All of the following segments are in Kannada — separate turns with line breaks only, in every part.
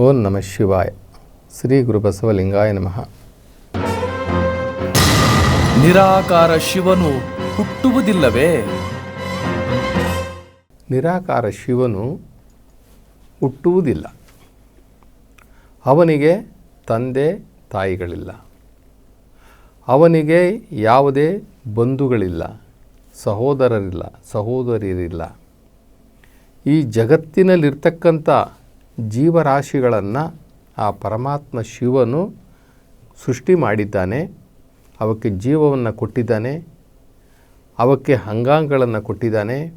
ಓಂ ನಮಃ ಶಿವಾಯ. ಶ್ರೀ ಗುರುಬಸವಲಿಂಗಾಯ ನಮಃ.
ನಿರಾಕಾರ ಶಿವನು ಹುಟ್ಟುವುದಿಲ್ಲವೇ?
ನಿರಾಕಾರ ಶಿವನು ಹುಟ್ಟುವುದಿಲ್ಲ. ಅವನಿಗೆ ತಂದೆ ತಾಯಿಗಳಿಲ್ಲ. ಅವನಿಗೆ ಯಾವುದೇ ಬಂಧುಗಳಿಲ್ಲ. ಸಹೋದರರಿಲ್ಲ ಸಹೋದರಿಯರಿಲ್ಲ. ಈ ಜಗತ್ತಿನಲ್ಲಿರ್ತಕ್ಕಂಥ ಜೀವರಾಶಿಗಳನ್ನು ಆ ಪರಮಾತ್ಮ ಶಿವನು ಸೃಷ್ಟಿ ಮಾಡಿದ್ದಾನೆ. ಅವಕ್ಕೆ ಜೀವವನ್ನು ಕೊಟ್ಟಿದ್ದಾನೆ. ಅವಕ್ಕೆ ಅಂಗಾಂಗಗಳನ್ನು ಕೊಟ್ಟಿದ್ದಾನೆ.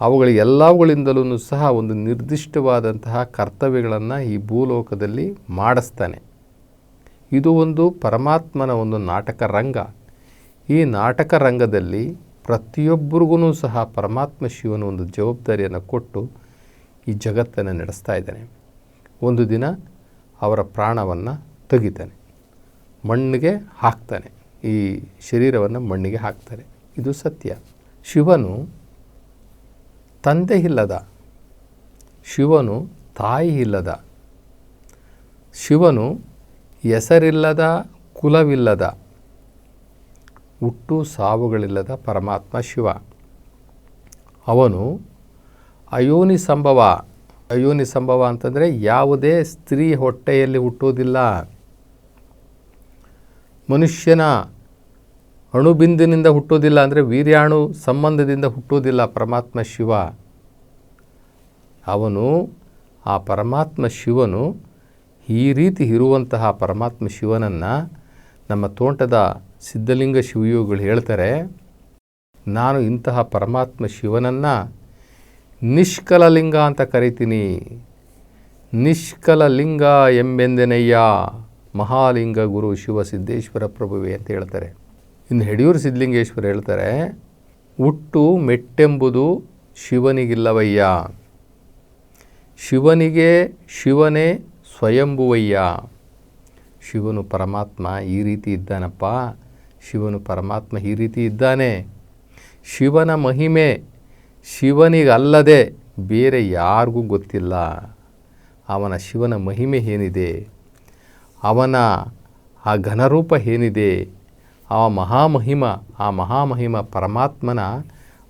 ಅವುಗಳ ಎಲ್ಲವುಗಳಿಂದಲೂ ಸಹ ಒಂದು ನಿರ್ದಿಷ್ಟವಾದಂತಹ ಕರ್ತವ್ಯಗಳನ್ನು ಈ ಭೂಲೋಕದಲ್ಲಿ ಮಾಡಿಸ್ತಾನೆ. ಇದು ಒಂದು ಪರಮಾತ್ಮನ ಒಂದು ನಾಟಕ ರಂಗ. ಈ ನಾಟಕ ರಂಗದಲ್ಲಿ ಪ್ರತಿಯೊಬ್ಬರಿಗೂ ಸಹ ಪರಮಾತ್ಮ ಶಿವನ ಒಂದು ಜವಾಬ್ದಾರಿಯನ್ನು ಕೊಟ್ಟು ಈ ಜಗತ್ತನ್ನು ನಡೆಸ್ತಾ ಇದ್ದಾನೆ. ಒಂದು ದಿನ ಅವರ ಪ್ರಾಣವನ್ನು ತೆಗಿತಾನೆ. ಮಣ್ಣಿಗೆ ಹಾಕ್ತಾನೆ. ಈ ಶರೀರವನ್ನು ಮಣ್ಣಿಗೆ ಹಾಕ್ತಾನೆ. ಇದು ಸತ್ಯ. ಶಿವನು ತಂದೆ ಇಲ್ಲದ, ಶಿವನು ತಾಯಿ ಇಲ್ಲದ, ಶಿವನು ಹೆಸರಿಲ್ಲದ, ಕುಲವಿಲ್ಲದ, ಹುಟ್ಟು ಸಾವುಗಳಿಲ್ಲದ ಪರಮಾತ್ಮ ಶಿವ. ಅವನು ಅಯೋನಿ ಸಂಭವ. ಅಯೋನಿ ಸಂಭವ ಅಂತಂದರೆ ಯಾವುದೇ ಸ್ತ್ರೀ ಹೊಟ್ಟೆಯಲ್ಲಿ ಹುಟ್ಟೋದಿಲ್ಲ ಮನುಷ್ಯನ ಅಣುಬಿಂದಿನಿಂದ ಹುಟ್ಟೋದಿಲ್ಲ ಅಂದರೆ ವೀರ್ಯಾಣು ಸಂಬಂಧದಿಂದ ಹುಟ್ಟೋದಿಲ್ಲ ಪರಮಾತ್ಮ ಶಿವ. ಅವನು, ಆ ಪರಮಾತ್ಮ ಶಿವನು ಈ ರೀತಿ ಇರುವಂತಹ ಪರಮಾತ್ಮ ಶಿವನನ್ನು ನಮ್ಮ ತೋಟದ ಸಿದ್ಧಲಿಂಗ ಶಿವಯೋಗಿಗಳು ಹೇಳ್ತಾರೆ, ನಾನು ಇಂತಹ ಪರಮಾತ್ಮ ಶಿವನನ್ನು ನಿಷ್ಕಲಲಿಂಗ ಅಂತ ಕರಿತೀನಿ. ನಿಷ್ಕಲಲಿಂಗ ಎಂಬೆಂದೆನಯ್ಯ ಮಹಾಲಿಂಗ ಗುರು ಶಿವಸಿದ್ದೇಶ್ವರ ಪ್ರಭುವೆ ಅಂತ ಹೇಳ್ತಾರೆ. ಇನ್ನು ಹೆಡಿಯೂರು ಸಿದ್ಧಲಿಂಗೇಶ್ವರ ಹೇಳ್ತಾರೆ, ಹುಟ್ಟು ಮೆಟ್ಟೆಂಬುದು ಶಿವನಿಗಿಲ್ಲವಯ್ಯ. ಶಿವನಿಗೆ ಶಿವನೇ ಸ್ವಯಂಭುವಯ್ಯ. ಶಿವನು ಪರಮಾತ್ಮ ಈ ರೀತಿ ಇದ್ದಾನಪ್ಪ. ಶಿವನು ಪರಮಾತ್ಮ ಈ ರೀತಿ ಇದ್ದಾನೆ. ಶಿವನ ಮಹಿಮೆ ಶಿವನಿಗಲ್ಲದೆ ಬೇರೆ ಯಾರಿಗೂ ಗೊತ್ತಿಲ್ಲ. ಅವನ ಶಿವನ ಮಹಿಮೆ ಏನಿದೆ? ಅವನ ಆ ಘನರೂಪ ಏನಿದೆ? ಆ ಮಹಾಮಹಿಮ ಆ ಮಹಾಮಹಿಮ ಪರಮಾತ್ಮನ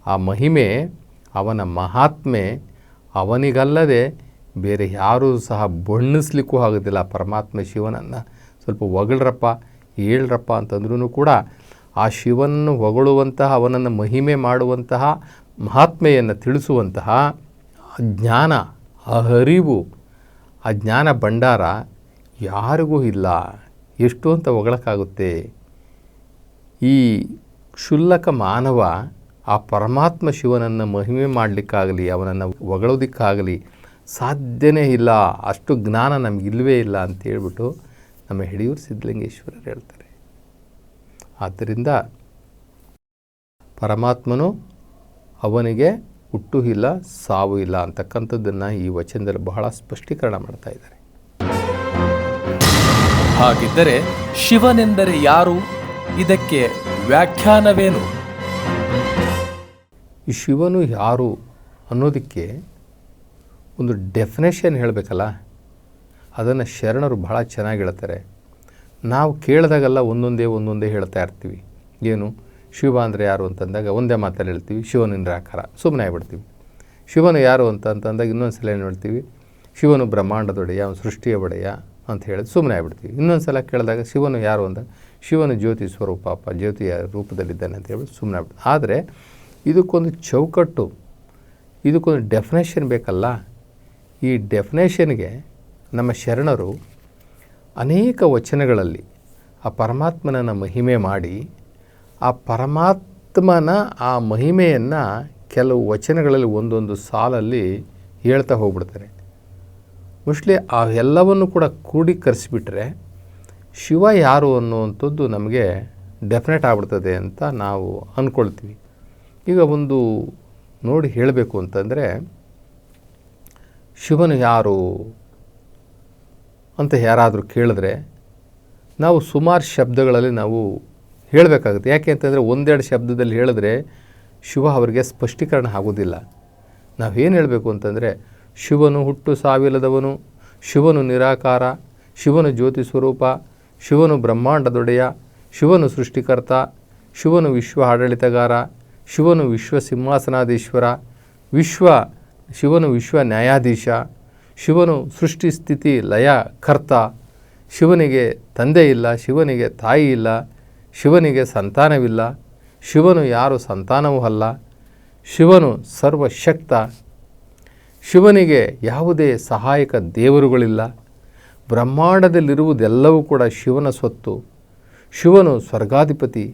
ಆ ಮಹಿಮೆ, ಅವನ ಮಹಾತ್ಮೆ, ಅವನಿಗಲ್ಲದೆ ಬೇರೆ ಯಾರೂ ಸಹ ಬಣ್ಣಿಸ್ಲಿಕ್ಕೂ ಆಗೋದಿಲ್ಲ ಪರಮಾತ್ಮ ಶಿವನನ್ನು. ಸ್ವಲ್ಪ ಹೊಗಳ್ರಪ್ಪ, ಹೇಳ್ರಪ್ಪ ಅಂತಂದ್ರೂ ಕೂಡ ಆ ಶಿವನನ್ನು ಹೊಗಳುವಂತಹ, ಅವನನ್ನು ಮಹಿಮೆ ಮಾಡುವಂತಹ ಮಹಾತ್ಮೆಯನ್ನು ತಿಳಿಸುವಂತಹ ಜ್ಞಾನ ಆ ಅರಿವು ಆ ಜ್ಞಾನ ಭಂಡಾರ ಯಾರಿಗೂ ಇಲ್ಲ. ಎಷ್ಟು ಅಂತ ಹೊಗಳಕ್ಕಾಗುತ್ತೆ? ಈ ಕ್ಷುಲ್ಲಕ ಮಾನವ ಆ ಪರಮಾತ್ಮ ಶಿವನನ್ನು ಮಹಿಮೆ ಮಾಡಲಿಕ್ಕಾಗಲಿ, ಅವನನ್ನು ಹೊಗಳೋದಕ್ಕಾಗಲಿ ಸಾಧ್ಯನೇ ಇಲ್ಲ. ಅಷ್ಟು ಜ್ಞಾನ ನಮಗಿಲ್ವೇ ಇಲ್ಲ ಅಂತ ಹೇಳ್ಬಿಟ್ಟು ನಮ್ಮ ಹಿಡಿಯೂರು ಸಿದ್ಧಲಿಂಗೇಶ್ವರರು ಹೇಳ್ತಾರೆ. ಆದ್ದರಿಂದ ಪರಮಾತ್ಮನು ಅವನಿಗೆ ಹುಟ್ಟು ಇಲ್ಲ ಸಾವು ಇಲ್ಲ ಅಂತಕ್ಕಂಥದ್ದನ್ನು ಈ ವಚನದಲ್ಲಿ ಬಹಳ ಸ್ಪಷ್ಟೀಕರಣ ಮಾಡ್ತಾ ಇದ್ದಾರೆ.
ಹಾಗಿದ್ದರೆ ಶಿವನೆಂದರೆ ಯಾರು? ಇದಕ್ಕೆ ವ್ಯಾಖ್ಯಾನವೇನು?
ಈ ಶಿವನು ಯಾರು ಅನ್ನೋದಕ್ಕೆ ಒಂದು ಡೆಫಿನೇಷನ್ ಹೇಳಬೇಕಲ್ಲ? ಅದನ್ನು ಶರಣರು ಬಹಳ ಚೆನ್ನಾಗಿ ಹೇಳ್ತಾರೆ. ನಾವು ಕೇಳಿದಾಗೆಲ್ಲ ಒಂದೊಂದೇ ಒಂದೊಂದೇ ಹೇಳ್ತಾ ಇರ್ತೀವಿ. ಏನು? ಶಿವ ಅಂದರೆ ಯಾರು ಅಂತಂದಾಗ ಒಂದೇ ಮಾತಲ್ಲಿ ಹೇಳ್ತೀವಿ ಶಿವನ ನಿರಾಕಾರ ಸುಮ್ಮನೆ ಆಗ್ಬಿಡ್ತೀವಿ. ಶಿವನು ಯಾರು ಅಂತ ಅಂತಂದಾಗ ಇನ್ನೊಂದು ಸಲ ಏನು ಹೇಳ್ತೀವಿ, ಶಿವನು ಬ್ರಹ್ಮಾಂಡದೊಡೆಯ, ಅವನು ಸೃಷ್ಟಿಯ ಒಡೆಯ ಅಂತ ಹೇಳಿ ಸುಮ್ಮನೆ ಆಗ್ಬಿಡ್ತೀವಿ. ಇನ್ನೊಂದು ಸಲ ಕೇಳಿದಾಗ ಶಿವನು ಯಾರು ಅಂದಾಗ ಶಿವನು ಜ್ಯೋತಿ ಸ್ವರೂಪಪ್ಪ ಜ್ಯೋತಿಯ ರೂಪದಲ್ಲಿದ್ದಾನೆ ಅಂತ ಹೇಳಿ ಸುಮ್ಮನೆ ಆಗ್ಬಿಡ್ತೀವಿ. ಆದರೆ ಇದಕ್ಕೊಂದು ಚೌಕಟ್ಟು, ಇದಕ್ಕೊಂದು ಡೆಫಿನೇಷನ್ ಬೇಕಲ್ಲ. ಈ ಡೆಫಿನೇಷನ್ಗೆ ನಮ್ಮ ಶರಣರು ಅನೇಕ ವಚನಗಳಲ್ಲಿ ಆ ಪರಮಾತ್ಮನನ್ನು ಮಹಿಮೆ ಮಾಡಿ ಆ ಪರಮಾತ್ಮನ ಆ ಮಹಿಮೆಯನ್ನು ಕೆಲವು ವಚನಗಳಲ್ಲಿ ಒಂದೊಂದು ಸಾಲಲ್ಲಿ ಹೇಳ್ತಾ ಹೋಗ್ಬಿಡ್ತಾರೆ. ಮೋಸ್ಟ್ಲಿ ಆ ಎಲ್ಲವನ್ನು ಕೂಡ ಕ್ರೋಢೀಕರಿಸಿಬಿಟ್ರೆ ಶಿವ ಯಾರು ಅನ್ನುವಂಥದ್ದು ನಮಗೆ ಡೆಫಿನೆಟ್ ಆಗ್ಬಿಡ್ತದೆ ಅಂತ ನಾವು ಅಂದ್ಕೊಳ್ತೀವಿ ಈಗ ಒಂದು ನೋಡಿ ಹೇಳಬೇಕು ಅಂತಂದರೆ, ಶಿವನು ಯಾರು ಅಂತ ಯಾರಾದರೂ ಕೇಳಿದ್ರೆ ನಾವು ಸುಮಾರು ಶಬ್ದಗಳಲ್ಲಿ ನಾವು ಹೇಳಬೇಕಾಗುತ್ತೆ. ಯಾಕೆ ಅಂತಂದರೆ ಒಂದೆರಡು ಶಬ್ದದಲ್ಲಿ ಹೇಳಿದ್ರೆ ಶಿವ ಅವರಿಗೆ ಸ್ಪಷ್ಟೀಕರಣ ಆಗೋದಿಲ್ಲ ನಾವೇನು ಹೇಳಬೇಕು ಅಂತಂದರೆ ಶಿವನು ಹುಟ್ಟು ಸಾವಿಲ್ಲದವನು ಶಿವನು ನಿರಾಕಾರ ಶಿವನು ಜ್ಯೋತಿ ಸ್ವರೂಪ ಶಿವನು ಬ್ರಹ್ಮಾಂಡದೊಡೆಯ ಶಿವನು ಸೃಷ್ಟಿಕರ್ತ ಶಿವನು ವಿಶ್ವ ಆಡಳಿತಗಾರ ಶಿವನು ವಿಶ್ವ ಸಿಂಹಾಸನಾಧೀಶ್ವರ, ವಿಶ್ವ ಶಿವನು ವಿಶ್ವ ನ್ಯಾಯಾಧೀಶ ಶಿವನು ಸೃಷ್ಟಿ ಸ್ಥಿತಿ ಲಯ ಕರ್ತ ಶಿವನಿಗೆ ತಂದೆ ಇಲ್ಲ ಶಿವನಿಗೆ ತಾಯಿ ಇಲ್ಲ ಶಿವನಿಗೆ ಸಂತಾನವಿಲ್ಲ, ಶಿವನು ಯಾರು ಸಂತಾನವೂ ಅಲ್ಲ, ಶಿವನು ಸರ್ವಶಕ್ತ. ಶಿವನಿಗೆ ಯಾವುದೇ ಸಹಾಯಕ ದೇವರುಗಳಿಲ್ಲ, ಬ್ರಹ್ಮಾಂಡದಲ್ಲಿರುವುದೆಲ್ಲವೂ ಕೂಡ ಶಿವನ ಸ್ವತ್ತು. ಶಿವನು ಸ್ವರ್ಗಾಧಿಪತಿ,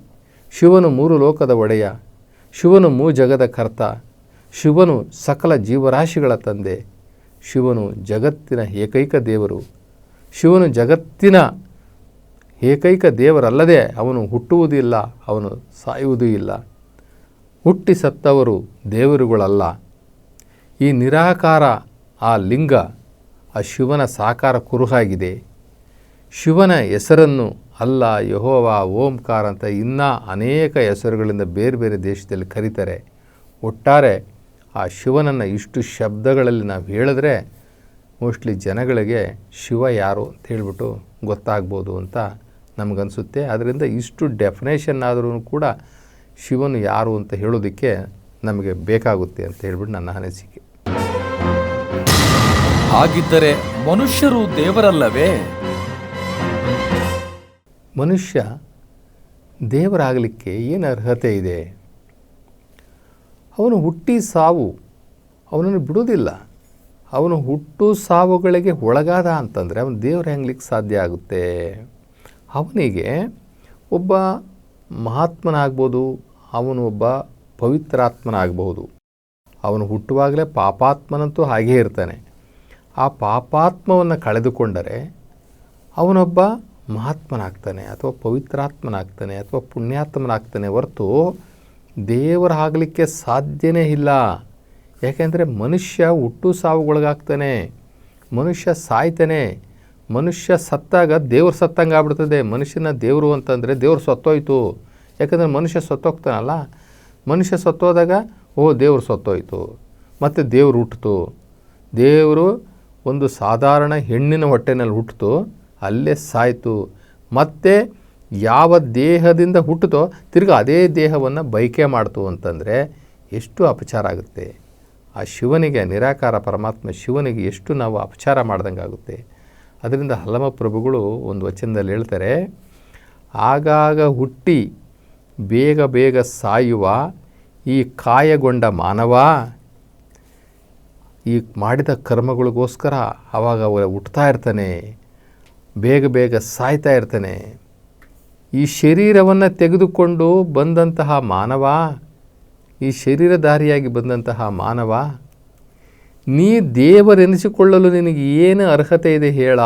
ಶಿವನು ಮೂರು ಲೋಕದ ಒಡೆಯ, ಶಿವನು ಮೂ ಜಗದ ಕರ್ತ, ಶಿವನು ಸಕಲ ಜೀವರಾಶಿಗಳ ತಂದೆ, ಶಿವನು ಜಗತ್ತಿನ ಏಕೈಕ ದೇವರು, ಶಿವನು ಜಗತ್ತಿನ ಏಕೈಕ ದೇವರಲ್ಲದೆ ಅವನು ಹುಟ್ಟುವುದಿಲ್ಲ, ಅವನು ಸಾಯುವುದೂ ಇಲ್ಲ. ಹುಟ್ಟಿ ಸತ್ತವರು ದೇವರುಗಳಲ್ಲ. ಈ ನಿರಾಕಾರ ಆ ಲಿಂಗ ಆ ಶಿವನ ಸಾಕಾರ ಕುರುಹಾಗಿದೆ. ಶಿವನ ಹೆಸರನ್ನು ಅಲ್ಲ, ಯಹೋವ ಓಂಕಾರ ಅಂತ ಇನ್ನೂ ಅನೇಕ ಹೆಸರುಗಳಿಂದ ಬೇರೆ ಬೇರೆ ದೇಶದಲ್ಲಿ ಕರೀತಾರೆ. ಒಟ್ಟಾರೆ ಆ ಶಿವನನ್ನು ಇಷ್ಟು ಶಬ್ದಗಳಲ್ಲಿ ನಾವು ಹೇಳಿದ್ರೆ ಮೋಸ್ಟ್ಲಿ ಜನಗಳಿಗೆ ಶಿವ ಯಾರು ಅಂತ ಹೇಳಿಬಿಟ್ಟು ಗೊತ್ತಾಗ್ಬೋದು ಅಂತ ನಮಗನ್ಸುತ್ತೆ. ಅದರಿಂದ ಇಷ್ಟು ಡೆಫಿನೇಷನ್ ಆದರೂ ಕೂಡ ಶಿವನು ಯಾರು ಅಂತ ಹೇಳೋದಕ್ಕೆ ನಮಗೆ ಬೇಕಾಗುತ್ತೆ ಅಂತ ಹೇಳ್ಬಿಟ್ಟು ನನ್ನ ಅನಿಸಿಕೆ.
ಹಾಗಿದ್ದರೆ ಮನುಷ್ಯರು ದೇವರಲ್ಲವೇ?
ಮನುಷ್ಯ ದೇವರಾಗಲಿಕ್ಕೆ ಏನು ಅರ್ಹತೆ ಇದೆ? ಅವನು ಹುಟ್ಟಿ ಸಾವು ಅವನನ್ನು ಬಿಡೋದಿಲ್ಲ ಅವನು ಹುಟ್ಟು ಸಾವುಗಳಿಗೆ ಒಳಗಾದ ಅಂತಂದರೆ ಅವನು ದೇವರು ಹೆಂಗ್ಲಿಕ್ಕೆ ಸಾಧ್ಯ ಆಗುತ್ತೆ. ಅವನಿಗೆ ಒಬ್ಬ ಮಹಾತ್ಮನಾಗ್ಬೋದು, ಅವನು ಒಬ್ಬ ಪವಿತ್ರಾತ್ಮನಾಗಬಹುದು ಅವನು ಹುಟ್ಟುವಾಗಲೇ ಪಾಪಾತ್ಮನಂತೂ ಹಾಗೇ ಇರ್ತಾನೆ. ಆ ಪಾಪಾತ್ಮವನ್ನು ಕಳೆದುಕೊಂಡರೆ ಅವನೊಬ್ಬ ಮಹಾತ್ಮನಾಗ್ತಾನೆ ಅಥವಾ ಪವಿತ್ರಾತ್ಮನಾಗ್ತಾನೆ ಅಥವಾ ಪುಣ್ಯಾತ್ಮನಾಗ್ತಾನೆ ಹೊರತು ದೇವರಾಗಲಿಕ್ಕೆ ಸಾಧ್ಯನೇ ಇಲ್ಲ. ಯಾಕೆಂದರೆ ಮನುಷ್ಯ ಹುಟ್ಟು ಸಾವುಗೊಳಗಾಗ್ತಾನೆ, ಮನುಷ್ಯ ಸಾಯ್ತಾನೆ ಮನುಷ್ಯ ಸತ್ತಾಗ ದೇವ್ರು ಸತ್ತಂಗೆ ಆಗ್ಬಿಡ್ತದೆ. ಮನುಷ್ಯನ ದೇವರು ಅಂತಂದರೆ ದೇವ್ರು ಸತ್ತೋಯ್ತು. ಯಾಕಂದರೆ ಮನುಷ್ಯ ಸತ್ತೋಗ್ತಾನಲ್ಲ. ಮನುಷ್ಯ ಸತ್ತೋದಾಗ, ಓ, ದೇವ್ರು ಸತ್ತೋಯ್ತು. ಮತ್ತು ದೇವ್ರು ಹುಟ್ಟಿತು ದೇವರು ಒಂದು ಸಾಧಾರಣ ಹೆಣ್ಣಿನ ಹೊಟ್ಟೆನಲ್ಲಿ ಹುಟ್ಟಿತು ಅಲ್ಲೇ ಸಾಯ್ತು. ಮತ್ತು ಯಾವ ದೇಹದಿಂದ ಹುಟ್ಟಿತೋ ತಿರ್ಗಿ ಅದೇ ದೇಹವನ್ನು ಬೈಕೆ ಮಾಡ್ತು ಅಂತಂದರೆ ಎಷ್ಟು ಅಪಚಾರ ಆಗುತ್ತೆ. ಆ ಶಿವನಿಗೆ ನಿರಾಕಾರ ಪರಮಾತ್ಮ ಶಿವನಿಗೆ ಎಷ್ಟು ನಾವು ಅಪಚಾರ ಮಾಡ್ದಂಗೆ ಆಗುತ್ತೆ ಅದರಿಂದ ಹಲಮ ಪ್ರಭುಗಳು ಒಂದು ವಚನದಲ್ಲಿ ಹೇಳ್ತಾರೆ, ಆಗಾಗ ಹುಟ್ಟಿ ಬೇಗ ಬೇಗ ಸಾಯುವ ಈ ಕಾಯಗೊಂಡ ಮಾನವ, ಈ ಮಾಡಿದ ಕರ್ಮಗಳಿಗೋಸ್ಕರ ಆವಾಗ ಹುಟ್ತಾ ಇರ್ತಾನೆ, ಬೇಗ ಬೇಗ ಸಾಯ್ತಾ ಇರ್ತಾನೆ. ಈ ಶರೀರವನ್ನು ತೆಗೆದುಕೊಂಡು ಬಂದಂತಹ ಮಾನವ, ಈ ಶರೀರಧಾರಿಯಾಗಿ ಬಂದಂತಹ ಮಾನವ ನೀ ದೇವರೆನಿಸಿಕೊಳ್ಳಲು ನಿನಗೆ ಏನು ಅರ್ಹತೆ ಇದೆ ಹೇಳ.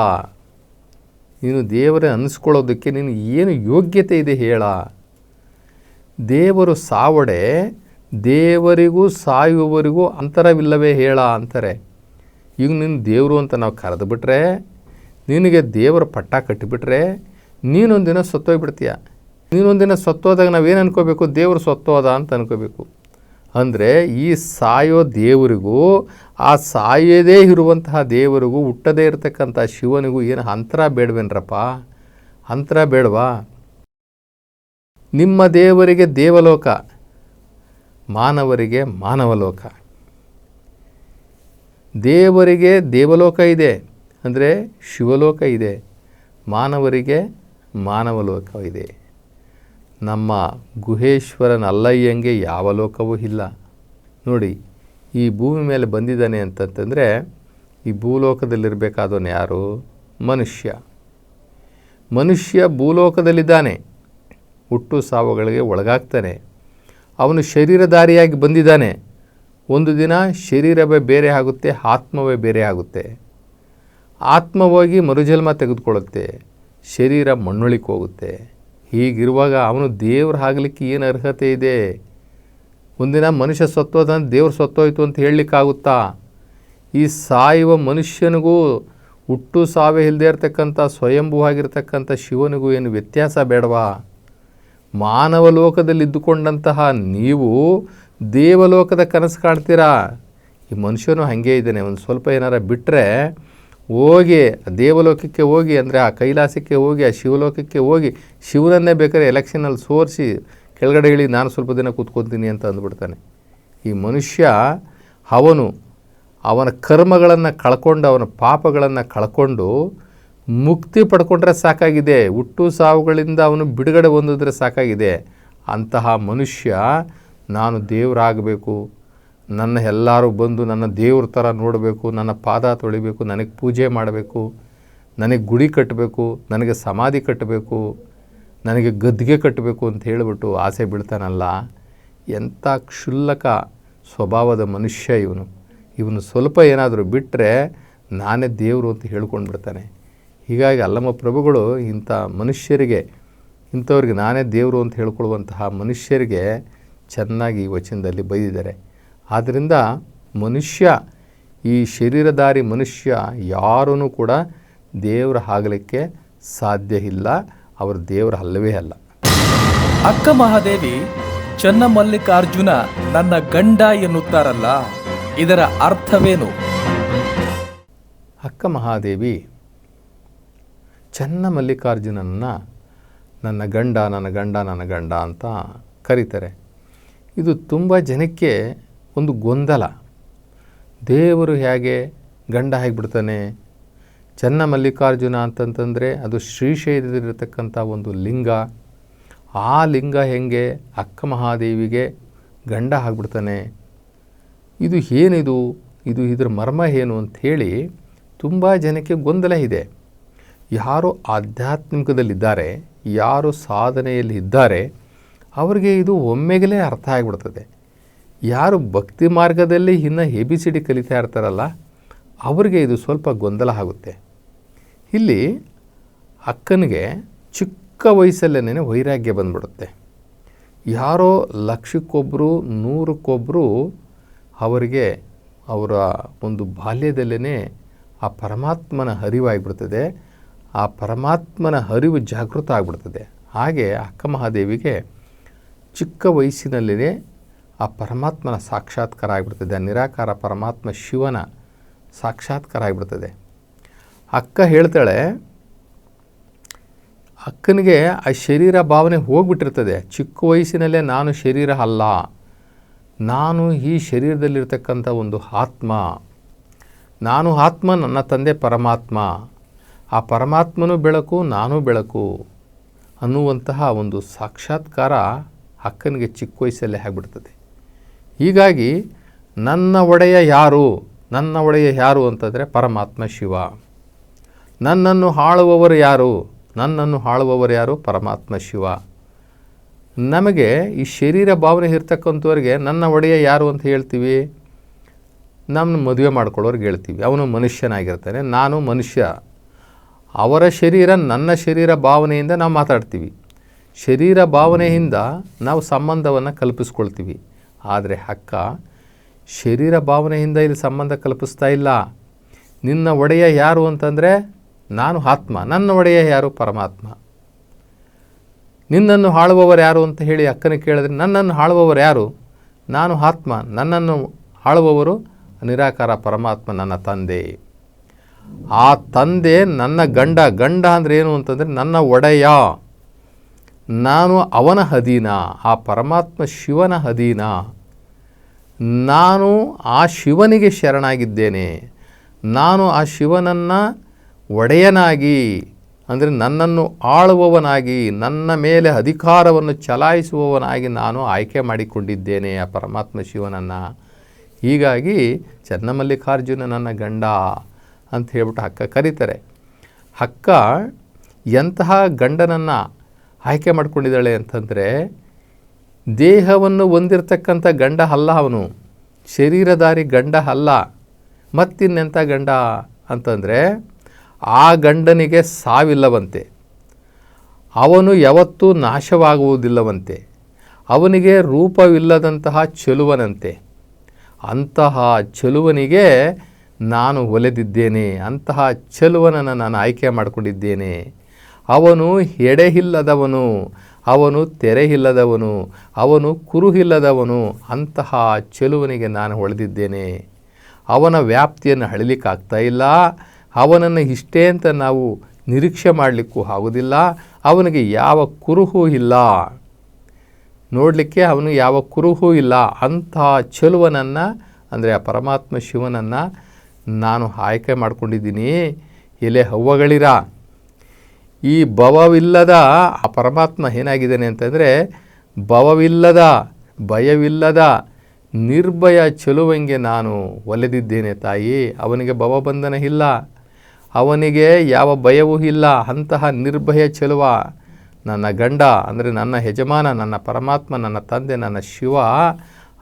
ನೀನು ದೇವರೇ ಅನಿಸ್ಕೊಳ್ಳೋದಕ್ಕೆ ನಿನಗೆ ಏನು ಯೋಗ್ಯತೆ ಇದೆ ಹೇಳ. ದೇವರು ಸಾವಡೆ, ದೇವರಿಗೂ ಸಾಯುವವರಿಗೂ ಅಂತರವಿಲ್ಲವೇ ಹೇಳ ಅಂತಾರೆ. ಈಗ ನೀನು ದೇವರು ಅಂತ ನಾವು ಕರೆದುಬಿಟ್ರೆ, ನಿನಗೆ ದೇವರ ಪಟ್ಟ ಕಟ್ಟಿಬಿಟ್ರೆ, ನೀನೊಂದಿನ ಸತ್ತೋಗ್ಬಿಡ್ತೀಯ. ನೀನೊಂದಿನ ಸತ್ತೋದಾಗ ನಾವೇನು ಅನ್ಕೋಬೇಕು? ದೇವರು ಸತ್ತೋದ ಅಂತ ಅನ್ಕೋಬೇಕು. ಅಂದರೆ ಈ ಸಾಯೋ ದೇವರಿಗೂ, ಆ ಸಾಯೋದೇ ಇರುವಂತಹ ದೇವರಿಗೂ, ಹುಟ್ಟದೇ ಇರತಕ್ಕಂಥ ಶಿವನಿಗೂ ಏನು ಅಂತರ ಬೇಡವೇನ್ರಪ್ಪ? ಅಂತರ ಬೇಡವಾ? ನಿಮ್ಮ ದೇವರಿಗೆ ದೇವಲೋಕ, ಮಾನವರಿಗೆ ಮಾನವಲೋಕ. ದೇವರಿಗೆ ದೇವಲೋಕ ಇದೆ, ಅಂದರೆ ಶಿವಲೋಕ ಇದೆ, ಮಾನವರಿಗೆ ಮಾನವಲೋಕ ಇದೆ. ನಮ್ಮ ಗುಹೇಶ್ವರನ ಅಲ್ಲಯ್ಯಂಗೆ ಯಾವ ಲೋಕವೂ ಇಲ್ಲ. ನೋಡಿ, ಈ ಭೂಮಿ ಮೇಲೆ ಬಂದಿದ್ದಾನೆ ಅಂತಂತಂದರೆ, ಈ ಭೂಲೋಕದಲ್ಲಿರಬೇಕಾದವನು ಯಾರು? ಮನುಷ್ಯ. ಮನುಷ್ಯ ಭೂಲೋಕದಲ್ಲಿದ್ದಾನೆ. ಹುಟ್ಟು ಸಾವುಗಳಿಗೆ ಒಳಗಾಗ್ತಾನೆ. ಅವನು ಶರೀರಧಾರಿಯಾಗಿ ಬಂದಿದ್ದಾನೆ. ಒಂದು ದಿನ ಶರೀರವೇ ಬೇರೆ ಆಗುತ್ತೆ, ಆತ್ಮವೇ ಬೇರೆ ಆಗುತ್ತೆ. ಆತ್ಮ ಹೋಗಿ ಮರುಜನ್ಮ ತೆಗೆದುಕೊಳ್ಳುತ್ತೆ. ಶರೀರ ಮಣ್ಣುಳಿಕೋಗುತ್ತೆ. ಹೀಗಿರುವಾಗ ಅವನು ದೇವ್ರು ಆಗಲಿಕ್ಕೆ ಏನು ಅರ್ಹತೆ ಇದೆ? ಒಂದಿನ ಮನುಷ್ಯ ಸತ್ತೋದ ದೇವ್ರ ಸತ್ತೋಯ್ತು ಅಂತ ಹೇಳಲಿಕ್ಕಾಗುತ್ತಾ? ಈ ಸಾಯುವ ಮನುಷ್ಯನಿಗೂ ಹುಟ್ಟು ಸಾವೇ ಇಲ್ಲದೆ ಇರತಕ್ಕಂಥ ಸ್ವಯಂಭೂವಾಗಿರ್ತಕ್ಕಂಥ ಶಿವನಿಗೂ ಏನು ವ್ಯತ್ಯಾಸ ಬೇಡವಾ? ಮಾನವ ಲೋಕದಲ್ಲಿ ಇದ್ದುಕೊಂಡಂತಹ ನೀವು ದೇವಲೋಕದ ಕನಸು ಕಾಣ್ತೀರಾ? ಈ ಮನುಷ್ಯನು ಹಾಗೆ ಇದ್ದಾನೆ, ಒಂದು ಸ್ವಲ್ಪ ಏನಾರ ಬಿಟ್ಟರೆ ಹೋಗಿ, ದೇವಲೋಕಕ್ಕೆ ಹೋಗಿ, ಅಂದರೆ ಆ ಕೈಲಾಸಕ್ಕೆ ಹೋಗಿ, ಆ ಶಿವಲೋಕಕ್ಕೆ ಹೋಗಿ, ಶಿವನನ್ನೇ ಬೇಕಾದ್ರೆ ಎಲೆಕ್ಷನಲ್ಲಿ ಸೋರಿಸಿ ಕೆಳಗಡೆ ಇಳಿ, ನಾನು ಸ್ವಲ್ಪ ದಿನ ಕೂತ್ಕೊತೀನಿ ಅಂತ ಅಂದ್ಬಿಡ್ತಾನೆ. ಈ ಮನುಷ್ಯ ಅವನು ಅವನ ಕರ್ಮಗಳನ್ನು ಕಳ್ಕೊಂಡು, ಅವನ ಪಾಪಗಳನ್ನು ಕಳ್ಕೊಂಡು ಮುಕ್ತಿ ಪಡ್ಕೊಂಡ್ರೆ ಸಾಕಾಗಿದೆ, ಹುಟ್ಟು ಸಾವುಗಳಿಂದ ಅವನು ಬಿಡುಗಡೆ ಹೊಂದಿದ್ರೆ ಸಾಕಾಗಿದೆ. ಅಂತಹ ಮನುಷ್ಯ ನಾನು ದೇವರಾಗಬೇಕು. ನನ್ನ ಎಲ್ಲರೂ ಬಂದು ನನ್ನ ದೇವ್ರ ಥರ ನೋಡಬೇಕು, ನನ್ನ ಪಾದ ತೊಳಿಬೇಕು, ನನಗೆ ಪೂಜೆ ಮಾಡಬೇಕು, ನನಗೆ ಗುಡಿ ಕಟ್ಟಬೇಕು, ನನಗೆ ಸಮಾಧಿ ಕಟ್ಟಬೇಕು, ನನಗೆ ಗದ್ದಿಗೆ ಕಟ್ಟಬೇಕು ಅಂತ ಹೇಳಿಬಿಟ್ಟು ಆಸೆ ಬೀಳ್ತಾನಲ್ಲ ಎಂಥ ಕ್ಷುಲ್ಲಕ ಸ್ವಭಾವದ ಮನುಷ್ಯ ಇವನು. ಇವನು ಸ್ವಲ್ಪ ಏನಾದರೂ ಬಿಟ್ಟರೆ ನಾನೇ ದೇವರು ಅಂತ ಹೇಳ್ಕೊಂಡು ಬಿಡ್ತಾನೆ ಹೀಗಾಗಿ ಅಲ್ಲಮ್ಮ ಪ್ರಭುಗಳು, ಇಂಥ ಮನುಷ್ಯರಿಗೆ, ಇಂಥವ್ರಿಗೆ ನಾನೇ ದೇವರು ಅಂತ ಹೇಳ್ಕೊಳ್ಳುವಂತಹ ಮನುಷ್ಯರಿಗೆ ಚೆನ್ನಾಗಿ ಈ ವಚನದಲ್ಲಿ ಬೈದಿದ್ದಾರೆ. ಆದ್ದರಿಂದ ಮನುಷ್ಯ ಈ ಶರೀರಧಾರಿ ಮನುಷ್ಯ ಯಾರೂ ಕೂಡ ದೇವರ ಆಗಲಿಕ್ಕೆ ಸಾಧ್ಯ ಇಲ್ಲ. ಅವರು ದೇವರ ಅಲ್ಲವೇ ಅಲ್ಲ.
ಅಕ್ಕ ಮಹಾದೇವಿ ಚನ್ನಮಲ್ಲಿಕಾರ್ಜುನ ನನ್ನ ಗಂಡ ಎನ್ನುತ್ತಾರಲ್ಲ ಇದರ ಅರ್ಥವೇನು?
ಅಕ್ಕ ಮಹಾದೇವಿ ಚನ್ನ ಮಲ್ಲಿಕಾರ್ಜುನನ್ನ ನನ್ನ ಗಂಡ ನನ್ನ ಗಂಡ ನನ್ನ ಗಂಡ ಅಂತ ಕರೀತಾರೆ. ಇದು ತುಂಬ ಜನಕ್ಕೆ ಒಂದು ಗೊಂದಲ. ದೇವರು ಹೇಗೆ ಗಂಡ ಆಗಿಬಿಡ್ತಾನೆ? ಚನ್ನ ಮಲ್ಲಿಕಾರ್ಜುನ ಅಂತಂತಂದರೆ ಅದು ಶ್ರೀಶೈಲದಲ್ಲಿರತಕ್ಕಂಥ ಒಂದು ಲಿಂಗ. ಆ ಲಿಂಗ ಹೆಂಗೆ ಅಕ್ಕ ಮಹಾದೇವಿಗೆ ಗಂಡ ಆಗಿಬಿಡ್ತಾನೆ? ಇದು ಏನಿದು? ಇದು ಇದರ ಮರ್ಮ ಏನು ಅಂಥೇಳಿ ತುಂಬ ಜನಕ್ಕೆ ಗೊಂದಲ ಇದೆ. ಯಾರು ಆಧ್ಯಾತ್ಮಿಕದಲ್ಲಿದ್ದಾರೆ, ಯಾರು ಸಾಧನೆಯಲ್ಲಿ ಇದ್ದಾರೆ ಅವರಿಗೆ ಇದು ಒಮ್ಮೆಗಲೇ ಅರ್ಥ ಆಗಿಬಿಡ್ತದೆ. ಯಾರು ಭಕ್ತಿ ಮಾರ್ಗದಲ್ಲಿ ಇನ್ನು ಎ ಬಿ ಸಿ ಡಿ ಕಲಿತಾ ಇರ್ತಾರಲ್ಲ, ಅವರಿಗೆ ಇದು ಸ್ವಲ್ಪ ಗೊಂದಲ ಆಗುತ್ತೆ. ಇಲ್ಲಿ ಅಕ್ಕನಿಗೆ ಚಿಕ್ಕ ವಯಸ್ಸಲ್ಲೇ ವೈರಾಗ್ಯ ಬಂದ್ಬಿಡುತ್ತೆ. ಯಾರೋ ಲಕ್ಷಕ್ಕೊಬ್ಬರು ನೂರಕ್ಕೊಬ್ಬರು ಅವರಿಗೆ ಅವರ ಒಂದು ಬಾಲ್ಯದಲ್ಲೇ ಆ ಪರಮಾತ್ಮನ ಅರಿವಾಗಿಬಿಡ್ತದೆ ಆ ಪರಮಾತ್ಮನ ಅರಿವು ಜಾಗೃತ ಆಗಿಬಿಡ್ತದೆ. ಹಾಗೆ ಅಕ್ಕ ಮಹಾದೇವಿಗೆ ಚಿಕ್ಕ ವಯಸ್ಸಿನಲ್ಲಿಯೇ ಆ ಪರಮಾತ್ಮನ ಸಾಕ್ಷಾತ್ಕಾರ ಆಗಿಬಿಡ್ತದೆ ಆ ನಿರಾಕಾರ ಪರಮಾತ್ಮ ಶಿವನ ಸಾಕ್ಷಾತ್ಕಾರ ಆಗಿಬಿಡ್ತದೆ ಅಕ್ಕ ಹೇಳ್ತಾಳೆ, ಅಕ್ಕನಿಗೆ ಆ ಶರೀರ ಭಾವನೆ ಹೋಗ್ಬಿಟ್ಟಿರ್ತದೆ. ಚಿಕ್ಕ ವಯಸ್ಸಿನಲ್ಲೇ ನಾನು ಶರೀರ ಅಲ್ಲ. ನಾನು ಈ ಶರೀರದಲ್ಲಿರ್ತಕ್ಕಂಥ ಒಂದು ಆತ್ಮ. ನಾನು ಆತ್ಮ, ನನ್ನ ತಂದೆ ಪರಮಾತ್ಮ. ಆ ಪರಮಾತ್ಮನೂ ಬೆಳಕು, ನಾನು ಬೆಳಕು ಅನ್ನುವಂತಹ ಒಂದು ಸಾಕ್ಷಾತ್ಕಾರ ಅಕ್ಕನಿಗೆ ಚಿಕ್ಕ ವಯಸ್ಸಲ್ಲೇ ಆಗಿಬಿಡ್ತದೆ. ಹೀಗಾಗಿ ನನ್ನ ಒಡೆಯ ಯಾರು? ನನ್ನ ಒಡೆಯ ಯಾರು ಅಂತಂದರೆ ಪರಮಾತ್ಮ ಶಿವ. ನನ್ನನ್ನು ಹಾಳುವವರು ಯಾರು? ನನ್ನನ್ನು ಹಾಳುವವರು ಯಾರು? ಪರಮಾತ್ಮ ಶಿವ. ನಮಗೆ ಈ ಶರೀರ ಭಾವನೆ ಇರ್ತಕ್ಕಂಥವ್ರಿಗೆ ನನ್ನ ಒಡೆಯ ಯಾರು ಅಂತ ಹೇಳ್ತೀವಿ? ನಮ್ಮ ಮದುವೆ ಮಾಡ್ಕೊಳ್ಳೋರ್ಗೆ ಹೇಳ್ತೀವಿ. ಅವನು ಮನುಷ್ಯನಾಗಿರ್ತಾನೆ, ನಾನು ಮನುಷ್ಯ. ಅವರ ಶರೀರ ನನ್ನ ಶರೀರ ಭಾವನೆಯಿಂದ ನಾವು ಮಾತಾಡ್ತೀವಿ. ಶರೀರ ಭಾವನೆಯಿಂದ ನಾವು ಸಂಬಂಧವನ್ನು ಕಲ್ಪಿಸ್ಕೊಳ್ತೀವಿ. ಆದರೆ ಅಕ್ಕ ಶರೀರ ಭಾವನೆಯಿಂದ ಇಲ್ಲಿ ಸಂಬಂಧ ಕಲ್ಪಿಸ್ತಾ ಇಲ್ಲ. ನಿನ್ನ ಒಡೆಯ ಯಾರು ಅಂತಂದರೆ ನಾನು ಆತ್ಮ, ನನ್ನ ಒಡೆಯ ಯಾರು? ಪರಮಾತ್ಮ. ನಿನ್ನನ್ನು ಆಳುವವರು ಯಾರು ಅಂತ ಹೇಳಿ ಅಕ್ಕನ ಕೇಳಿದ್ರೆ, ನನ್ನನ್ನು ಆಳುವವರು ಯಾರು? ನಾನು ಆತ್ಮ, ನನ್ನನ್ನು ಆಳುವವರು ನಿರಾಕಾರ ಪರಮಾತ್ಮ, ನನ್ನ ತಂದೆ. ಆ ತಂದೆ ನನ್ನ ಗಂಡ ಗಂಡ ಅಂದರೆ ಏನು ಅಂತಂದರೆ ನನ್ನ ಒಡೆಯ. ನಾನು ಅವನ ಅಧೀನ ಆ ಪರಮಾತ್ಮ ಶಿವನ ಅಧೀನ ನಾನು ಆ ಶಿವನಿಗೆ ಶರಣಾಗಿದ್ದೇನೆ. ನಾನು ಆ ಶಿವನನ್ನು ಒಡೆಯನಾಗಿ, ಅಂದರೆ ನನ್ನನ್ನು ಆಳುವವನಾಗಿ, ನನ್ನ ಮೇಲೆ ಅಧಿಕಾರವನ್ನು ಚಲಾಯಿಸುವವನಾಗಿ ನಾನು ಆಯ್ಕೆ ಮಾಡಿಕೊಂಡಿದ್ದೇನೆ ಆ ಪರಮಾತ್ಮ ಶಿವನನ್ನು. ಹೀಗಾಗಿ ಚನ್ನಮಲ್ಲಿಕಾರ್ಜುನ ನನ್ನ ಗಂಡ ಅಂತ ಹೇಳ್ಬಿಟ್ಟು ಅಕ್ಕ ಕರೀತಾರೆ. ಅಕ್ಕ ಎಂತಹ ಗಂಡನನ್ನು ಆಯ್ಕೆ ಮಾಡ್ಕೊಂಡಿದ್ದಾಳೆ ಅಂತಂದರೆ ದೇಹವನ್ನು ಹೊಂದಿರತಕ್ಕಂಥ ಗಂಡ ಅಲ್ಲ ಅವನು. ಶರೀರಧಾರಿ ಗಂಡ ಅಲ್ಲ. ಮತ್ತಿನ್ನೆಂಥ ಗಂಡ ಅಂತಂದರೆ ಆ ಗಂಡನಿಗೆ ಸಾವಿಲ್ಲವಂತೆ. ಅವನು ಯಾವತ್ತೂ ನಾಶವಾಗುವುದಿಲ್ಲವಂತೆ. ಅವನಿಗೆ ರೂಪವಿಲ್ಲದಂತಹ ಚೆಲುವನಂತೆ. ಅಂತಹ ಚೆಲುವನಿಗೆ ನಾನು ಒಲೆದಿದ್ದೇನೆ, ಅಂತಹ ಚೆಲುವನನ್ನು ನಾನು ಆಯ್ಕೆ ಮಾಡಿಕೊಂಡಿದ್ದೇನೆ. ಅವನು ಎಡೆಹಿಲ್ಲದವನು ಅವನು ತೆರೆಹಿಲ್ಲದವನು ಅವನು ಕುರುಹಿಲ್ಲದವನು, ಅಂತಹ ಚೆಲುವನಿಗೆ ನಾನು ಹೊಳೆದಿದ್ದೇನೆ. ಅವನ ವ್ಯಾಪ್ತಿಯನ್ನು ಅಳಲಿಕ್ಕಾಗ್ತಾ ಇಲ್ಲ. ಅವನನ್ನು ಇಷ್ಟೇ ಅಂತ ನಾವು ನಿರೀಕ್ಷೆ ಮಾಡಲಿಕ್ಕೂ ಆಗೋದಿಲ್ಲ ಅವನಿಗೆ ಯಾವ ಕುರುಹೂ ಇಲ್ಲ. ನೋಡಲಿಕ್ಕೆ ಅವನು ಯಾವ ಕುರುಹೂ ಇಲ್ಲ. ಅಂತಹ ಚೆಲುವನನ್ನು, ಅಂದರೆ ಆ ಪರಮಾತ್ಮ ಶಿವನನ್ನು ನಾನು ಆಯ್ಕೆ ಮಾಡ್ಕೊಂಡಿದ್ದೀನಿ. ಎಲೆ ಹವ್ವಗಳಿರ? ಈ ಭವವಿಲ್ಲದ, ಆ ಪರಮಾತ್ಮ ಏನಾಗಿದ್ದಾನೆ ಅಂತಂದರೆ, ಭವವಿಲ್ಲದ, ಭಯವಿಲ್ಲದ, ನಿರ್ಭಯ ಚೆಲುವಂಗೆ ನಾನು ಒಲೆದಿದ್ದೇನೆ ತಾಯಿ. ಅವನಿಗೆ ಭವಬಂಧನ ಇಲ್ಲ. ಅವನಿಗೆ ಯಾವ ಭಯವೂ ಇಲ್ಲ. ಅಂತಹ ನಿರ್ಭಯ ಚೆಲುವ ನನ್ನ ಗಂಡ, ಅಂದರೆ ನನ್ನ ಯಜಮಾನ, ನನ್ನ ಪರಮಾತ್ಮ, ನನ್ನ ತಂದೆ, ನನ್ನ ಶಿವ,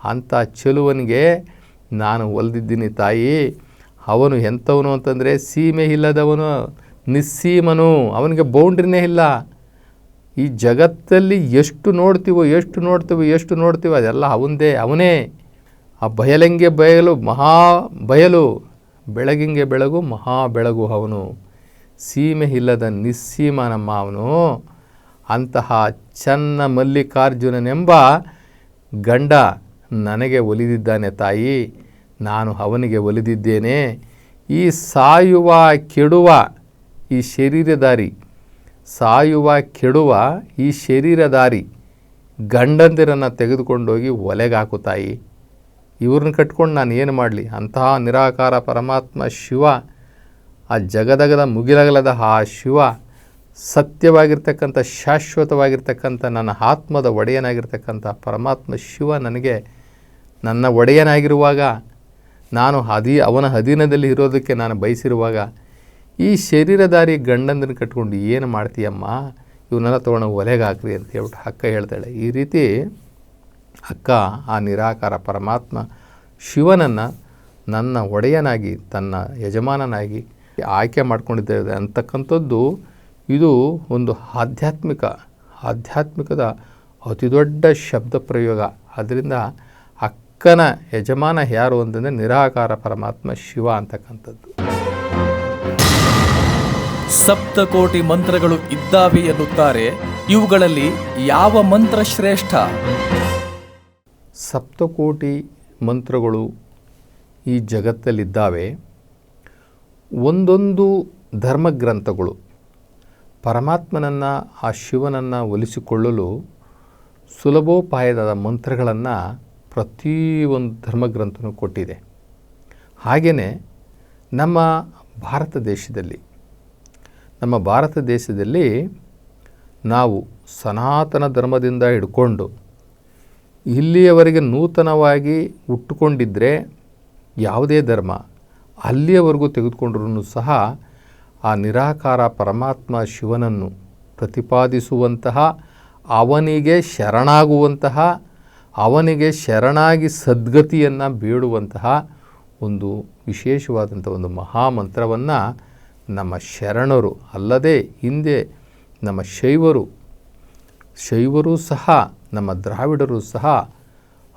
ಅಂಥ ಚೆಲುವನಿಗೆ ನಾನು ಒಲೆದಿದ್ದೀನಿ ತಾಯಿ. ಅವನು ಎಂಥವನು ಅಂತಂದರೆ ಸೀಮೆ ಇಲ್ಲದವನು ನಿಸ್ಸೀಮನು, ಅವನಿಗೆ ಬೌಂಡ್ರಿನೇ ಇಲ್ಲ. ಈ ಜಗತ್ತಲ್ಲಿ ಎಷ್ಟು ನೋಡ್ತೀವೋ ಎಷ್ಟು ನೋಡ್ತೀವೋ ಎಷ್ಟು ನೋಡ್ತೀವೋ, ಅದೆಲ್ಲ ಅವಂದೇ, ಅವನೇ. ಆ ಬಯಲಂಗೆ ಬಯಲು ಮಹಾ ಬಯಲು, ಬೆಳಗಿಂಗೆ ಬೆಳಗು ಮಹಾ ಬೆಳಗು ಅವನು. ಸೀಮೆ ಇಲ್ಲದ ನಿಸ್ಸೀಮ ನಮ್ಮ ಅವನು. ಅಂತಹ ಚನ್ನ ಮಲ್ಲಿಕಾರ್ಜುನನೆಂಬ ಗಂಡ ನನಗೆ ಒಲಿದಿದ್ದಾನೆ ತಾಯಿ. ನಾನು ಅವನಿಗೆ ಒಲಿದಿದ್ದೇನೆ. ಈ ಸಾಯುವ, ಕೆಡುವ ಈ ಶರೀರದಾರಿ ಸಾಯುವ, ಕೆಡುವ ಈ ಶರೀರದಾರಿ ಗಂಡಂದಿರನ್ನು ತೆಗೆದುಕೊಂಡೋಗಿ ಒಲೆಗಾಕು ತಾಯಿ. ಇವ್ರನ್ನ ಕಟ್ಕೊಂಡು ನಾನು ಏನು ಮಾಡಲಿ? ಅಂತಹ ನಿರಾಕಾರ ಪರಮಾತ್ಮ ಶಿವ, ಆ ಜಗದಗದ ಮುಗಿಲಗಲದ ಆ ಶಿವ, ಸತ್ಯವಾಗಿರ್ತಕ್ಕಂಥ, ಶಾಶ್ವತವಾಗಿರ್ತಕ್ಕಂಥ, ನನ್ನ ಆತ್ಮದ ಒಡೆಯನಾಗಿರ್ತಕ್ಕಂಥ ಪರಮಾತ್ಮ ಶಿವ ನನಗೆ ನನ್ನ ಒಡೆಯನಾಗಿರುವಾಗ, ನಾನು ಅಧೀ ಅವನ ಅಧೀನದಲ್ಲಿ ಇರೋದಕ್ಕೆ ನಾನು ಬಯಸಿರುವಾಗ ಈ ಶರೀರಧಾರಿ ಗಂಡಂದನ್ನು ಕಟ್ಕೊಂಡು ಏನು ಮಾಡ್ತೀಯಮ್ಮ? ಇವನ್ನೆಲ್ಲ ತೊಗೊಂಡು ಒಲೆಗೆ ಹಾಕ್ರಿ ಅಂತ ಹೇಳ್ಬಿಟ್ಟು ಅಕ್ಕ ಹೇಳ್ತಾಳೆ. ಈ ರೀತಿ ಅಕ್ಕ, ಆ ನಿರಾಕಾರ ಪರಮಾತ್ಮ ಶಿವನನ್ನು ನನ್ನ ಒಡೆಯನಾಗಿ, ತನ್ನ ಯಜಮಾನನಾಗಿ ಆಯ್ಕೆ ಮಾಡ್ಕೊಂಡಿದ್ದೇವೆ ಅಂತಕ್ಕಂಥದ್ದು ಇದು ಒಂದು ಆಧ್ಯಾತ್ಮಿಕ, ಆಧ್ಯಾತ್ಮಿಕದ ಅತಿದೊಡ್ಡ ಶಬ್ದ ಪ್ರಯೋಗ. ಅದರಿಂದ ಅಕ್ಕನ ಯಜಮಾನ ಯಾರು ಅಂತಂದರೆ ನಿರಾಕಾರ ಪರಮಾತ್ಮ ಶಿವ ಅಂತಕ್ಕಂಥದ್ದು.
ಸಪ್ತಕೋಟಿ ಮಂತ್ರಗಳು ಇದ್ದಾವೆ ಎನ್ನುತ್ತಾರೆ. ಇವುಗಳಲ್ಲಿ ಯಾವ ಮಂತ್ರ ಶ್ರೇಷ್ಠ?
ಸಪ್ತಕೋಟಿ ಮಂತ್ರಗಳು ಈ ಜಗತ್ತಲ್ಲಿದ್ದಾವೆ. ಒಂದೊಂದು ಧರ್ಮಗ್ರಂಥಗಳು ಪರಮಾತ್ಮನನ್ನು, ಆ ಶಿವನನ್ನು ಒಲಿಸಿಕೊಳ್ಳಲು ಸುಲಭೋಪಾಯದ ಮಂತ್ರಗಳನ್ನು ಪ್ರತಿಯೊಂದು ಧರ್ಮಗ್ರಂಥನೂ ಕೊಟ್ಟಿದೆ. ಹಾಗೆಯೇ ನಮ್ಮ ಭಾರತ ದೇಶದಲ್ಲಿ ನಮ್ಮ ಭಾರತ ದೇಶದಲ್ಲಿ ನಾವು ಸನಾತನ ಧರ್ಮದಿಂದ ಹಿಡ್ಕೊಂಡು ಇಲ್ಲಿಯವರೆಗೆ ನೂತನವಾಗಿ ಹುಟ್ಟುಕೊಂಡಿದ್ದರೆ ಯಾವುದೇ ಧರ್ಮ ಅಲ್ಲಿಯವರೆಗೂ ತೆಗೆದುಕೊಂಡ್ರೂ ಸಹ ಆ ನಿರಾಕಾರ ಪರಮಾತ್ಮ ಶಿವನನ್ನು ಪ್ರತಿಪಾದಿಸುವಂತಹ, ಅವನಿಗೆ ಶರಣಾಗುವಂತಹ, ಅವನಿಗೆ ಶರಣಾಗಿ ಸದ್ಗತಿಯನ್ನು ಬೇಡುವಂತಹ ಒಂದು ವಿಶೇಷವಾದಂಥ ಒಂದು ಮಹಾಮಂತ್ರವನ್ನು ನಮ್ಮ ಶರಣರು ಅಲ್ಲದೆ ಹಿಂದೆ ನಮ್ಮ ಶೈವರು, ಶೈವರೂ ಸಹ, ನಮ್ಮ ದ್ರಾವಿಡರು ಸಹ,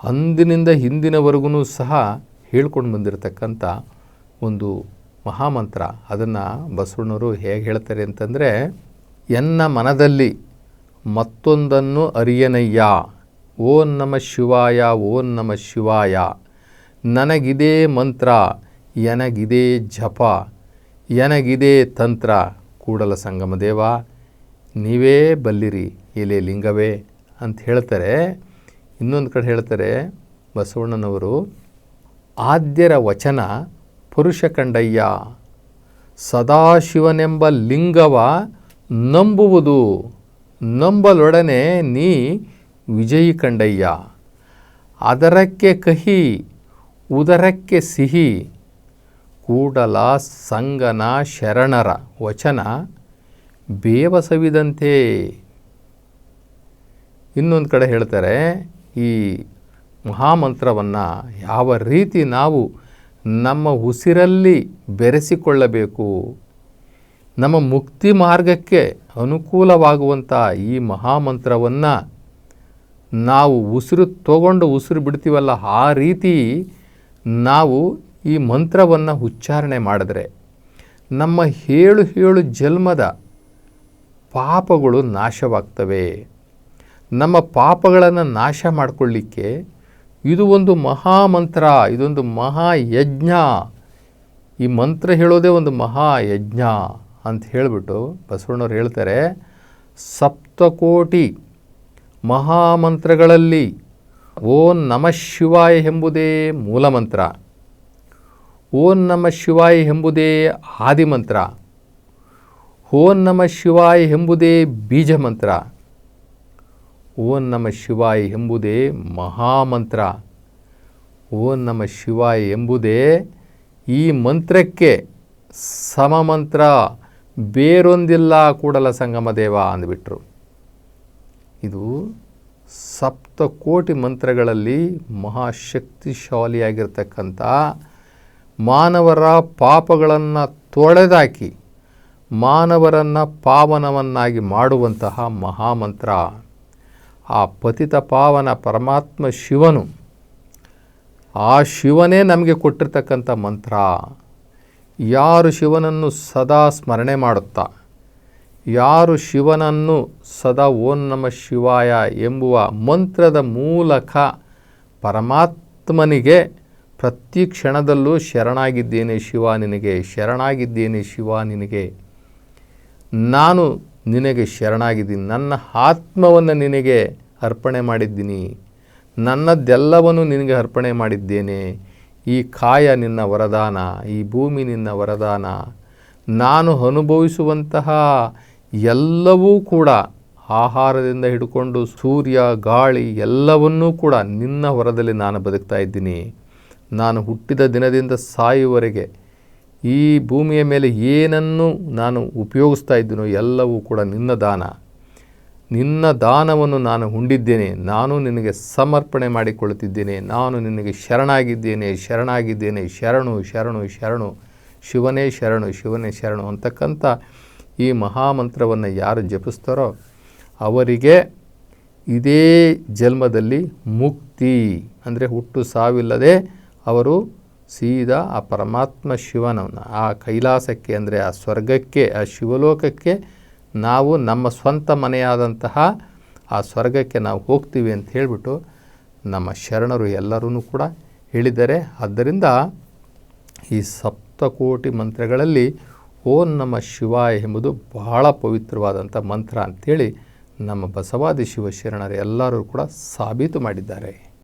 ಅಂದಿನಿಂದ ಹಿಂದಿನವರೆಗೂ ಸಹ ಹೇಳ್ಕೊಂಡು ಬಂದಿರತಕ್ಕಂಥ ಒಂದು ಮಹಾಮಂತ್ರ. ಅದನ್ನು ಬಸವಣ್ಣವರು ಹೇಗೆ ಹೇಳ್ತಾರೆ ಅಂತಂದರೆ, ಎನ್ನ ಮನದಲ್ಲಿ ಮತ್ತೊಂದನ್ನು ಅರಿಯನಯ್ಯ. ಓಂ ನಮ ಶಿವಾಯ, ಓಂ ನಮ ಶಿವಾಯ. ನನಗಿದೇ ಮಂತ್ರ, ಎನಗಿದೇ ಜಪ. ಎನಗಿದೇ ತಂತ್ರ ಕೂಡಲ ಸಂಗಮ ದೇವ, ನೀವೇ ಬಲ್ಲಿರಿ ಎಲೆ ಲಿಂಗವೇ ಅಂತ ಹೇಳ್ತಾರೆ. ಇನ್ನೊಂದು ಕಡೆ ಹೇಳ್ತಾರೆ ಬಸವಣ್ಣನವರು, ಆದ್ಯರ ವಚನ ಪುರುಷ ಕಂಡಯ್ಯ, ಸದಾಶಿವನೆಂಬ ಲಿಂಗವ ನಂಬುವುದು, ನಂಬಲೊಡನೆ ನೀ ವಿಜಯಿ ಕಂಡಯ್ಯ, ಅದರಕ್ಕೆ ಕಹಿ, ಉದರಕ್ಕೆ ಸಿಹಿ ಕೂಡಲ ಸಂಗನ ಶರಣರ ವಚನ ಬೇವಸವಿದಂತೆ. ಇನ್ನೊಂದು ಕಡೆ ಹೇಳ್ತಾರೆ, ಈ ಮಹಾಮಂತ್ರವನ್ನು ಯಾವ ರೀತಿ ನಾವು ನಮ್ಮ ಉಸಿರಲ್ಲಿ ಬೆರೆಸಿಕೊಳ್ಳಬೇಕು, ನಮ್ಮ ಮುಕ್ತಿ ಮಾರ್ಗಕ್ಕೆ ಅನುಕೂಲವಾಗುವಂಥ ಈ ಮಹಾಮಂತ್ರವನ್ನು ನಾವು ಉಸಿರು ತಗೊಂಡು ಉಸಿರು ಬಿಡ್ತೀವಲ್ಲ, ಆ ರೀತಿ ನಾವು ಈ ಮಂತ್ರವನ್ನು ಉಚ್ಚಾರಣೆ ಮಾಡಿದ್ರೆ ನಮ್ಮ ಹೇಳು ಹೇಳು ಜನ್ಮದ ಪಾಪಗಳು ನಾಶವಾಗ್ತವೆ. ನಮ್ಮ ಪಾಪಗಳನ್ನು ನಾಶ ಮಾಡಿಕೊಳ್ಳಿಕ್ಕೆ ಇದು ಒಂದು ಮಹಾಮಂತ್ರ, ಇದೊಂದು ಮಹಾಯಜ್ಞ. ಈ ಮಂತ್ರ ಹೇಳೋದೇ ಒಂದು ಮಹಾಯಜ್ಞ ಅಂತ ಹೇಳಿಬಿಟ್ಟು ಬಸವಣ್ಣವ್ರು ಹೇಳ್ತಾರೆ, ಸಪ್ತಕೋಟಿ ಮಹಾಮಂತ್ರಗಳಲ್ಲಿ ಓಂ ನಮಃ ಶಿವಾಯ ಎಂಬುದೇ ಮೂಲಮಂತ್ರ ಓಂ ನಮ ಶಿವಾಯ ಎಂಬುದೇ ಆದಿಮಂತ್ರ. ಓಂ ನಮ ಶಿವಾಯ ಎಂಬುದೇ ಬೀಜ ಮಂತ್ರ ಓಂ ನಮ ಶಿವಾಯ ಎಂಬುದೇ ಮಹಾಮಂತ್ರ. ಓಂ ನಮ ಶಿವಾಯ ಎಂಬುದೇ ಈ ಮಂತ್ರಕ್ಕೆ ಸಮಮಂತ್ರ. ಬೇರೊಂದಿಲ್ಲ ಕೂಡಲ ಸಂಗಮ ದೇವ ಅಂದ್ಬಿಟ್ರು. ಇದು ಸಪ್ತಕೋಟಿ ಮಂತ್ರಗಳಲ್ಲಿ ಮಹಾಶಕ್ತಿಶಾಲಿಯಾಗಿರ್ತಕ್ಕಂಥ ಮಾನವರ ಪಾಪಗಳನ್ನು ತೊಳೆದಾಕಿ, ಮಾನವರನ್ನು ಪಾವನವನ್ನಾಗಿ ಮಾಡುವಂತಹ ಮಹಾಮಂತ್ರ. ಆ ಪತಿತ ಪಾವನ ಪರಮಾತ್ಮ ಶಿವನು, ಆ ಶಿವನೇ ನಮಗೆ ಕೊಟ್ಟಿರ್ತಕ್ಕಂಥ ಮಂತ್ರ. ಯಾರು ಶಿವನನ್ನು ಸದಾ ಸ್ಮರಣೆ ಮಾಡುತ್ತಾ, ಯಾರು ಶಿವನನ್ನು ಸದಾ ಓಂ ನಮ ಶಿವಾಯ ಎಂಬುವ ಮಂತ್ರದ ಮೂಲಕ ಪರಮಾತ್ಮನಿಗೆ ಪ್ರತಿ ಕ್ಷಣದಲ್ಲೂ ಶರಣಾಗಿದ್ದೇನೆ ಶಿವ ನಿನಗೆ, ಶರಣಾಗಿದ್ದೇನೆ ಶಿವ ನಿನಗೆ. ನಾನು ನಿನಗೆ ಶರಣಾಗಿದ್ದೀನಿ, ನನ್ನ ಆತ್ಮವನ್ನು ನಿನಗೆ ಅರ್ಪಣೆ ಮಾಡಿದ್ದೀನಿ, ನನ್ನದೆಲ್ಲವನ್ನು ನಿನಗೆ ಅರ್ಪಣೆ ಮಾಡಿದ್ದೇನೆ. ಈ ಕಾಯ ನಿನ್ನ ವರದಾನ, ಈ ಭೂಮಿ ನಿನ್ನ ವರದಾನ. ನಾನು ಅನುಭವಿಸುವಂತಹ ಎಲ್ಲವೂ ಕೂಡ ಆಹಾರದಿಂದ ಹಿಡ್ಕೊಂಡು ಸೂರ್ಯ, ಗಾಳಿ ಎಲ್ಲವನ್ನೂ ಕೂಡ ನಿನ್ನ ಹೊರದಲ್ಲಿ ನಾನು ಬದುಕ್ತಾ ಇದ್ದೀನಿ. ನಾನು ಹುಟ್ಟಿದ ದಿನದಿಂದ ಸಾಯುವವರೆಗೆ ಈ ಭೂಮಿಯ ಮೇಲೆ ಏನನ್ನು ನಾನು ಉಪಯೋಗಿಸ್ತಾ ಇದ್ದೀನೋ ಎಲ್ಲವೂ ಕೂಡ ನಿನ್ನ ದಾನ. ನಿನ್ನ ದಾನವನ್ನು ನಾನು ಹುಂಡಿದ್ದೇನೆ. ನಾನು ನಿನಗೆ ಸಮರ್ಪಣೆ ಮಾಡಿಕೊಳ್ಳುತ್ತಿದ್ದೇನೆ. ನಾನು ನಿನಗೆ ಶರಣಾಗಿದ್ದೇನೆ. ಶರಣಾಗಿದ್ದೇನೆ. ಶರಣು ಶರಣು ಶರಣು. ಶಿವನೇ ಶರಣು ಶಿವನೇ ಶರಣು ಅಂತಕ್ಕಂಥ ಈ ಮಹಾಮಂತ್ರವನ್ನು ಯಾರು ಜಪಿಸ್ತಾರೋ ಅವರಿಗೆ ಇದೇ ಜನ್ಮದಲ್ಲಿ ಮುಕ್ತಿ. ಅಂದರೆ ಹುಟ್ಟು ಸಾವಿಲ್ಲದೆ ಅವರು ಸೀದಾ ಆ ಪರಮಾತ್ಮ ಶಿವನನ್ನು ಆ ಕೈಲಾಸಕ್ಕೆ ಅಂದರೆ ಆ ಸ್ವರ್ಗಕ್ಕೆ, ಆ ಶಿವಲೋಕಕ್ಕೆ ನಾವು ನಮ್ಮ ಸ್ವಂತ ಮನೆಯಾದಂತಹ ಆ ಸ್ವರ್ಗಕ್ಕೆ ನಾವು ಹೋಗ್ತೀವಿ ಅಂತ ಹೇಳಿಬಿಟ್ಟು ನಮ್ಮ ಶರಣರು ಎಲ್ಲರೂ ಕೂಡ ಹೇಳಿದ್ದಾರೆ ಆದ್ದರಿಂದ ಈ ಸಪ್ತಕೋಟಿ ಮಂತ್ರಗಳಲ್ಲಿ ಓಂ ನಮ್ಮ ಶಿವಾಯ ಎಂಬುದು ಬಹಳ ಪವಿತ್ರವಾದಂಥ ಮಂತ್ರ ಅಂಥೇಳಿ ನಮ್ಮ ಬಸವಾದಿ ಶಿವಶರಣರು ಎಲ್ಲರೂ ಕೂಡ ಸಾಬೀತು ಮಾಡಿದ್ದಾರೆ.